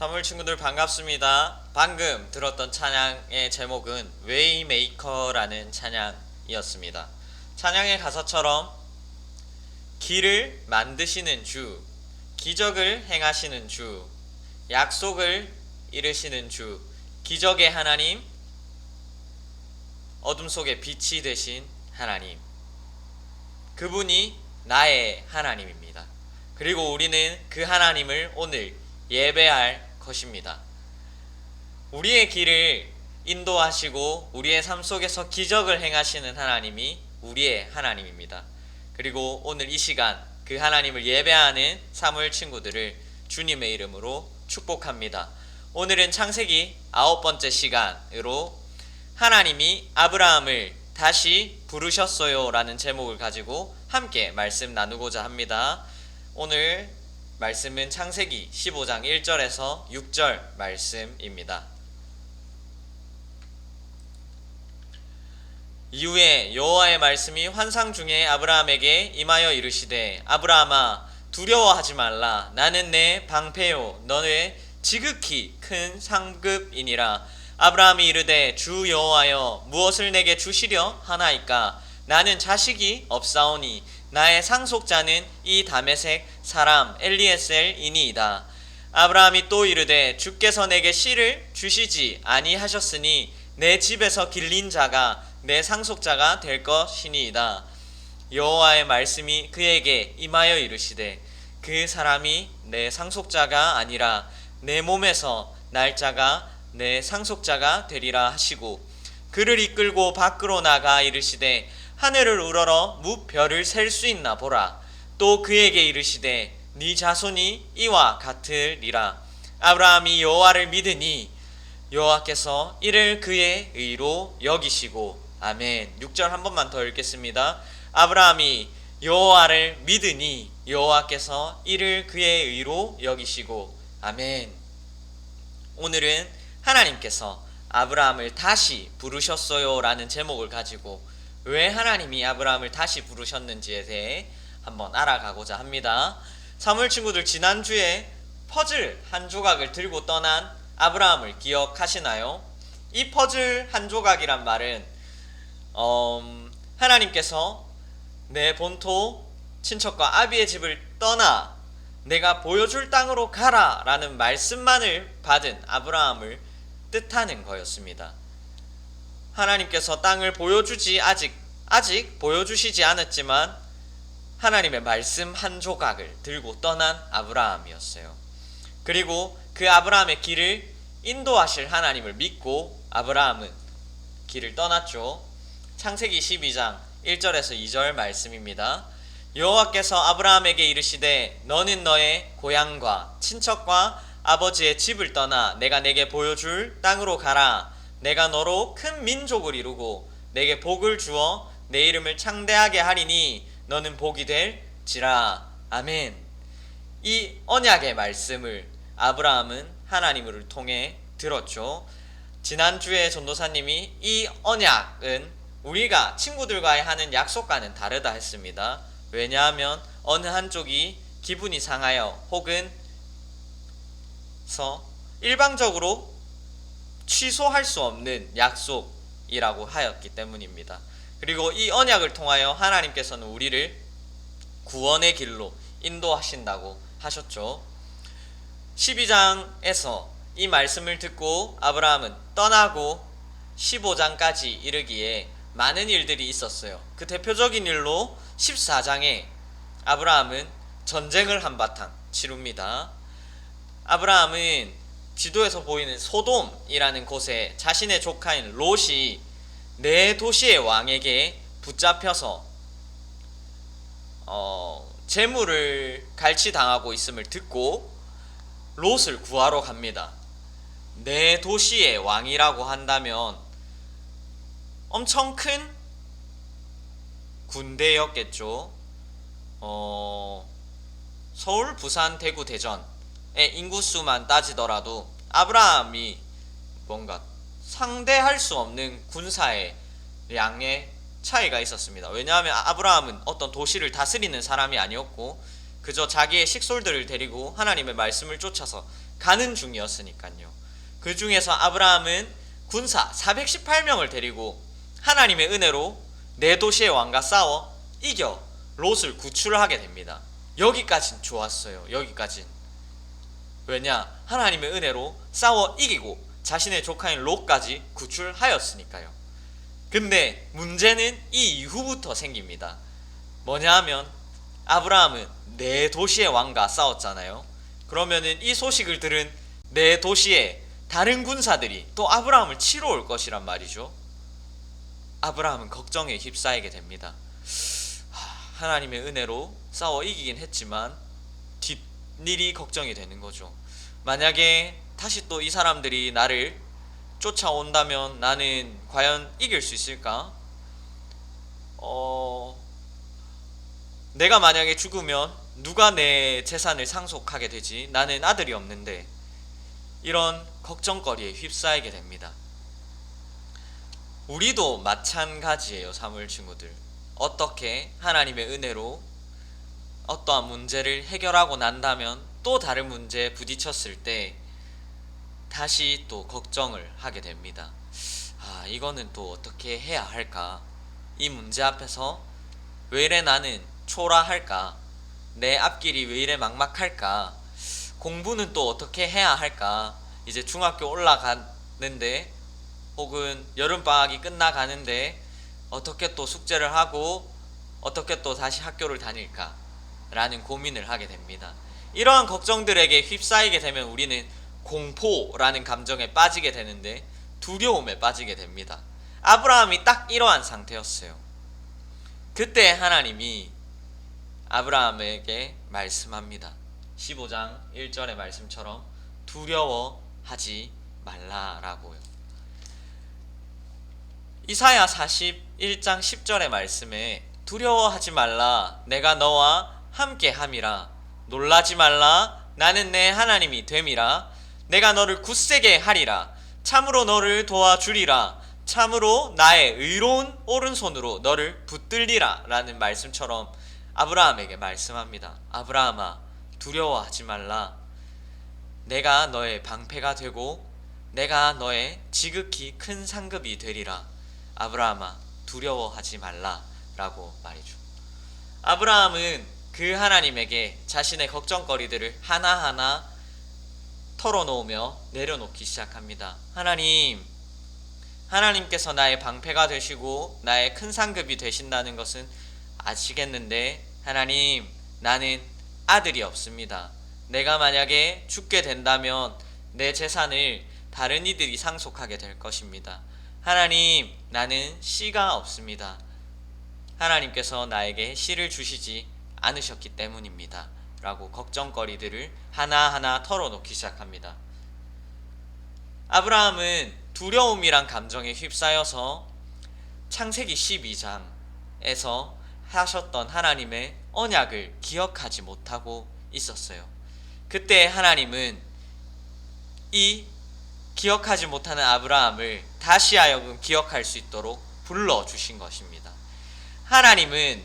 사물 친구들 반갑습니다. 방금 들었던 찬양의 제목은 웨이메이커라는 찬양이었습니다. 찬양의 가사처럼 길을 만드시는 주, 기적을 행하시는 주, 약속을 이루시는 주, 기적의 하나님, 어둠 속에 빛이 되신 하나님. 그분이 나의 하나님입니다. 그리고 우리는 그 하나님을 오늘 예배할 것입니다. 우리의 길을 인도하시고 우리의 삶 속에서 기적을 행하시는 하나님이 우리의 하나님입니다. 그리고 오늘 이 시간 그 하나님을 예배하는 사무엘 친구들을 주님의 이름으로 축복합니다. 오늘은 창세기 아홉 번째 시간으로 하나님이 아브라함을 다시 부르셨어요 라는 제목을 가지고 함께 말씀 나누고자 합니다. 오늘 말씀은 창세기 15장 1절에서 6절 말씀입니다. 이후에 여호와의 말씀이 환상 중에 아브라함에게 임하여 이르시되 아브라함아 두려워하지 말라. 나는 내 방패요. 너의 지극히 큰 상급이니라. 아브라함이 이르되 주 여호와여 무엇을 내게 주시려 하나이까? 나는 자식이 없사오니 나의 상속자는 이 다메색 사람 엘리에셀이니이다 아브라함이 또 이르되 주께서 내게 씨를 주시지 아니하셨으니 내 집에서 길린 자가 내 상속자가 될 것이니이다. 여호와의 말씀이 그에게 임하여 이르시되 그 사람이 내 상속자가 아니라 내 몸에서 날짜가 내 상속자가 되리라 하시고 그를 이끌고 밖으로 나가 이르시되 하늘을 우러러 무별을 셀 수 있나 보라 또 그에게 이르시되 네 자손이 이와 같으리라 아브라함이 여호와를 믿으니 여호와께서 이를 그의 의로 여기시고 아멘. 6절 한 번만 더 읽겠습니다. 아브라함이 여호와를 믿으니 여호와께서 이를 그의 의로 여기시고 아멘. 오늘은 하나님께서 아브라함을 다시 부르셨어요라는 제목을 가지고 왜 하나님이 아브라함을 다시 부르셨는지에 대해 한번 알아가고자 합니다. 사물 친구들 지난주에 퍼즐 한 조각을 들고 떠난 아브라함을 기억하시나요? 이 퍼즐 한 조각이란 말은 음, 하나님께서 내 본토 친척과 아비의 집을 떠나 내가 보여줄 땅으로 가라 라는 말씀만을 받은 아브라함을 뜻하는 거였습니다. 하나님께서 땅을 보여주지 아직 아직 보여주시지 않았지만 하나님의 말씀 한 조각을 들고 떠난 아브라함이었어요. 그리고 그 아브라함의 길을 인도하실 하나님을 믿고 아브라함은 길을 떠났죠. 창세기 12장 1절에서 2절 말씀입니다. 여호와께서 아브라함에게 이르시되 너는 너의 고향과 친척과 아버지의 집을 떠나 내가 내게 보여줄 땅으로 가라. 내가 너로 큰 민족을 이루고 내게 복을 주어 내 이름을 창대하게 하리니 너는 복이 될지라. 아멘. 이 언약의 말씀을 아브라함은 하나님을 통해 들었죠. 지난주에 전도사님이 이 언약은 우리가 친구들과의 하는 약속과는 다르다 했습니다. 왜냐하면 어느 한쪽이 기분이 상하여 혹은 서 일방적으로 취소할 수 없는 약속이라고 하였기 때문입니다. 그리고 이 언약을 통하여 하나님께서는 우리를 구원의 길로 인도하신다고 하셨죠. 12장에서 이 말씀을 듣고 아브라함은 떠나고 15장까지 이르기에 많은 일들이 있었어요. 그 대표적인 일로 14장에 아브라함은 전쟁을 한바탕 치릅니다. 아브라함은 지도에서 보이는 소돔이라는 곳에 자신의 조카인 롯이 네 도시의 왕에게 붙잡혀서 어, 재물을 갈취당하고 있음을 듣고 롯을 구하러 갑니다. 네 도시의 왕이라고 한다면 엄청 큰 군대였겠죠. 어, 서울, 부산, 대구, 대전의 인구수만 따지더라도 아브라함이 뭔가 상대할 수 없는 군사의 양의 차이가 있었습니다. 왜냐하면 아브라함은 어떤 도시를 다스리는 사람이 아니었고 그저 자기의 식솔들을 데리고 하나님의 말씀을 쫓아서 가는 중이었으니까요. 그 중에서 아브라함은 군사 418명을 데리고 하나님의 은혜로 네 도시의 왕과 싸워 이겨 롯을 구출하게 됩니다. 여기까진 좋았어요. 여기까진. 왜냐? 하나님의 은혜로 싸워 이기고 자신의 조카인 롯까지 구출하였으니까요. 근데 문제는 이 이후부터 생깁니다. 뭐냐 하면 아브라함은 네 도시의 왕과 싸웠잖아요. 그러면은 이 소식을 들은 네 도시의 다른 군사들이 또 아브라함을 치러 올 것이란 말이죠. 아브라함은 걱정에 휩싸이게 됩니다. 하, 하나님의 은혜로 싸워 이기긴 했지만 뒷 일이 걱정이 되는 거죠. 만약에 다시 또 이 사람들이 나를 쫓아온다면 나는 과연 이길 수 있을까? 어, 내가 만약에 죽으면 누가 내 재산을 상속하게 되지? 나는 아들이 없는데 이런 걱정거리에 휩싸이게 됩니다. 우리도 마찬가지예요, 사물 친구들. 어떻게 하나님의 은혜로 어떠한 문제를 해결하고 난다면 또 다른 문제에 부딪혔을 때 다시 또 걱정을 하게 됩니다. 아, 이거는 또 어떻게 해야 할까? 이 문제 앞에서 왜 이래 나는 초라할까? 내 앞길이 왜 이래 막막할까? 공부는 또 어떻게 해야 할까? 이제 중학교 올라가는데 혹은 여름방학이 끝나가는데 어떻게 또 숙제를 하고 어떻게 또 다시 학교를 다닐까? 라는 고민을 하게 됩니다. 이러한 걱정들에게 휩싸이게 되면 우리는 공포라는 감정에 빠지게 되는데 두려움에 빠지게 됩니다. 아브라함이 딱 이러한 상태였어요. 그때 하나님이 아브라함에게 말씀합니다. 15장 1절의 말씀처럼 두려워하지 말라라고요. 이사야 41장 10절의 말씀에 두려워하지 말라 내가 너와 함께 함이라. 놀라지 말라. 나는 내 하나님이 됨이라. 내가 너를 굳세게 하리라. 참으로 너를 도와주리라. 참으로 나의 의로운 오른손으로 너를 붙들리라. 라는 말씀처럼 아브라함에게 말씀합니다. 아브라함아 두려워하지 말라. 내가 너의 방패가 되고 내가 너의 지극히 큰 상급이 되리라. 아브라함아 두려워하지 말라 라고 말이죠. 아브라함은 그 하나님에게 자신의 걱정거리들을 하나하나 털어놓으며 내려놓기 시작합니다. 하나님, 하나님께서 나의 방패가 되시고 나의 큰 상급이 되신다는 것은 아시겠는데 하나님, 나는 아들이 없습니다. 내가 만약에 죽게 된다면 내 재산을 다른 이들이 상속하게 될 것입니다. 하나님, 나는 씨가 없습니다. 하나님께서 나에게 씨를 주시지 않으셨기 때문입니다. 라고 걱정거리들을 하나하나 털어놓기 시작합니다. 아브라함은 두려움이란 감정에 휩싸여서 창세기 12장에서 하셨던 하나님의 언약을 기억하지 못하고 있었어요. 그때 하나님은 이 기억하지 못하는 아브라함을 다시 하여금 기억할 수 있도록 불러 주신 것입니다. 하나님은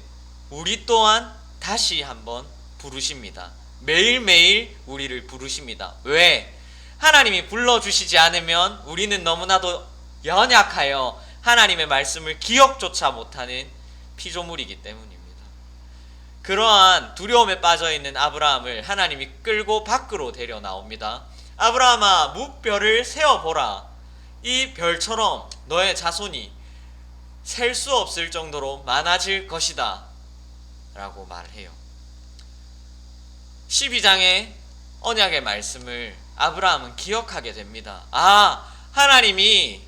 우리 또한 다시 한번 부르십니다. 매일매일 우리를 부르십니다. 왜? 하나님이 불러주시지 않으면 우리는 너무나도 연약하여 하나님의 말씀을 기억조차 못하는 피조물이기 때문입니다. 그러한 두려움에 빠져 있는 아브라함을 하나님이 끌고 밖으로 데려 나옵니다. 아브라함아, 무뼈를 세어 보라. 이 별처럼 너의 자손이 셀 수 없을 정도로 많아질 것이다. 라고 말해요. 12장의 언약의 말씀을 아브라함은 기억하게 됩니다. 아, 하나님이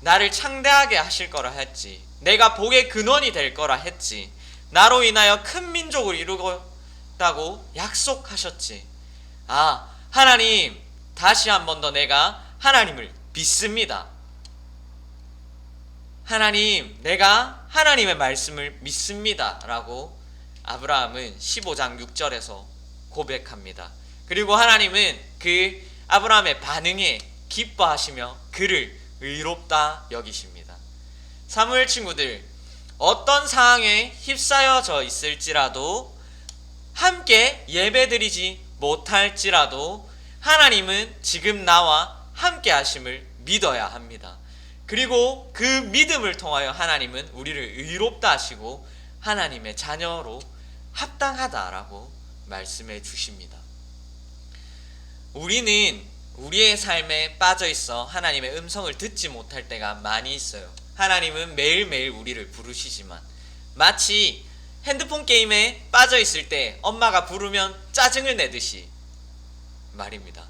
나를 창대하게 하실 거라 했지. 내가 복의 근원이 될 거라 했지. 나로 인하여 큰 민족을 이루겠다고 약속하셨지. 아, 하나님, 다시 한 번 더 내가 하나님을 믿습니다. 하나님, 내가 하나님의 말씀을 믿습니다. 라고 아브라함은 15장 6절에서 고백합니다. 그리고 하나님은 그 아브라함의 반응에 기뻐하시며 그를 의롭다 여기십니다. 사무엘 친구들, 어떤 상황에 휩싸여져 있을지라도 함께 예배드리지 못할지라도 하나님은 지금 나와 함께 하심을 믿어야 합니다. 그리고 그 믿음을 통하여 하나님은 우리를 의롭다 하시고 하나님의 자녀로 합당하다라고 말씀해 주십니다. 우리는 우리의 삶에 빠져 있어 하나님의 음성을 듣지 못할 때가 많이 있어요. 하나님은 매일매일 우리를 부르시지만 마치 핸드폰 게임에 빠져 있을 때 엄마가 부르면 짜증을 내듯이 말입니다.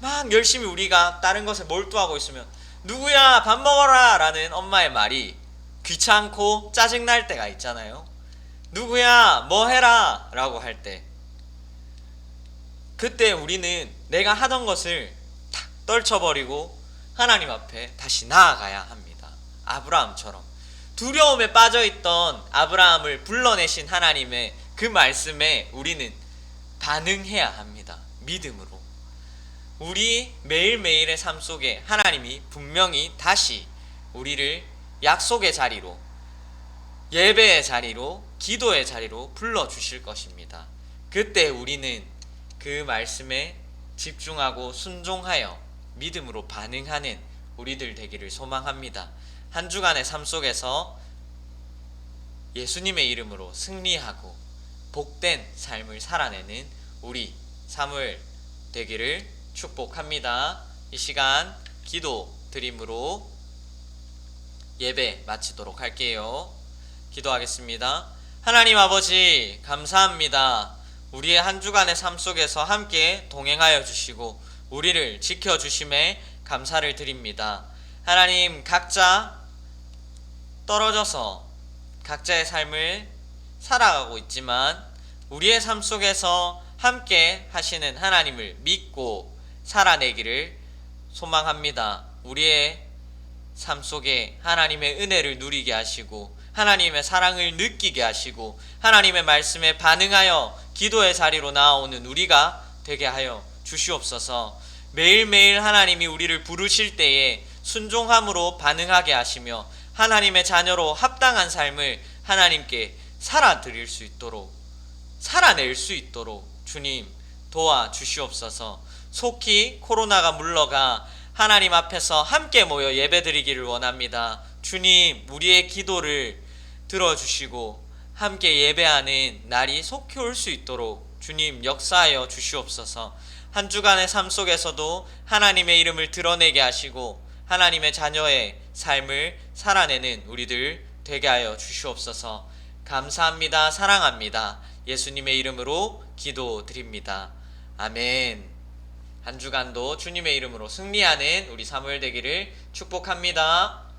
막 열심히 우리가 다른 것에 몰두하고 있으면 누구야 밥 먹어라 라는 엄마의 말이 귀찮고 짜증날 때가 있잖아요. 누구야 뭐 해라 라고 할 때 그때 우리는 내가 하던 것을 탁 떨쳐버리고 하나님 앞에 다시 나아가야 합니다. 아브라함처럼 두려움에 빠져있던 아브라함을 불러내신 하나님의 그 말씀에 우리는 반응해야 합니다. 믿음으로. 우리 매일매일의 삶 속에 하나님이 분명히 다시 우리를 약속의 자리로 예배의 자리로 기도의 자리로 불러 주실 것입니다. 그때 우리는 그 말씀에 집중하고 순종하여 믿음으로 반응하는 우리들 되기를 소망합니다. 한 주간의 삶 속에서 예수님의 이름으로 승리하고 복된 삶을 살아내는 우리 사무엘 되기를 축복합니다. 이 시간 기도 드림으로 예배 마치도록 할게요. 기도하겠습니다. 하나님 아버지 감사합니다. 우리의 한 주간의 삶 속에서 함께 동행하여 주시고 우리를 지켜 주심에 감사를 드립니다. 하나님 각자 떨어져서 각자의 삶을 살아가고 있지만 우리의 삶 속에서 함께 하시는 하나님을 믿고 살아내기를 소망합니다. 우리의 삶 속에 하나님의 은혜를 누리게 하시고 하나님의 사랑을 느끼게 하시고 하나님의 말씀에 반응하여 기도의 자리로 나아오는 우리가 되게 하여 주시옵소서. 매일매일 하나님이 우리를 부르실 때에 순종함으로 반응하게 하시며 하나님의 자녀로 합당한 삶을 하나님께 살아드릴 수 있도록 살아낼 수 있도록 주님 도와 주시옵소서. 속히 코로나가 물러가 하나님 앞에서 함께 모여 예배드리기를 원합니다. 주님, 우리의 기도를 들어주시고 함께 예배하는 날이 속히 올 수 있도록 주님 역사하여 주시옵소서. 한 주간의 삶 속에서도 하나님의 이름을 드러내게 하시고 하나님의 자녀의 삶을 살아내는 우리들 되게 하여 주시옵소서. 감사합니다. 사랑합니다. 예수님의 이름으로 기도드립니다. 아멘. 한 주간도 주님의 이름으로 승리하는 우리 사무엘 되기를 축복합니다.